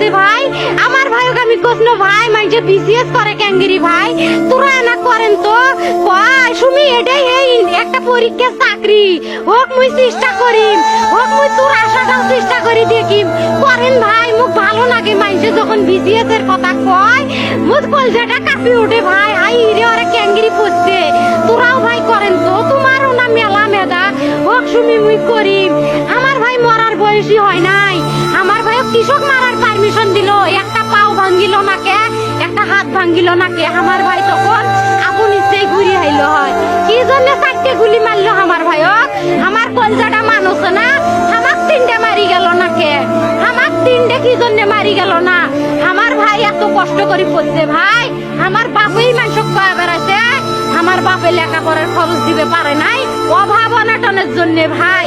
বছর ভাই, আমার ভাইকে আমি কোসন ভাই মানে বিসিএস করে ক্যাঙ্গিরি ভাই। তোরা না করেন তো, কয়, সুমি, এটাই এই একটা পরীক্ষা চাকরি। হোক মুই চেষ্টা করিম, হোক মুই তোর আশাটাও চেষ্টা করি দেখিম। করেন ভাই মুখ ভালো লাগে মানুষে যখন বিসিএস এর কথা কয়। মুখ কলজাটা কাঁপি ওঠে ভাই, হাই রে ওরা ক্যাঙ্গিরি পড়ছে তোরাও ভাই করেন তো, তোমারও না মেলা মেধা হোক সুমি, মুই করিম। আমার ভাই মরার বয়সী হয় নাই। কৃষক মারার পারমিশন দিল, একটা পাও ভাঙ্গিল নাকে, একটা হাত ভাঙ্গিল নাকে। আমার ভাই তখন আপন ইচ্ছেই ঘুরি আইলো হয়। কি জন্য চারটে গুলি মারলো আমার ভাইক আমার কলজাটা মানুষ না। আমার তিনটে মারি গেল নাকে। আমার তিনটে কি জন্য মারি গেল না? আমার ভাই এত কষ্ট করে পড়ছে ভাই। আমার বাপেই মানুষ কয়া বেড়াইছে। আমার বাপে লেখাপড়ার খরচ দিবে পারে নাই। অভাব অনাটনের জন্য ভাই।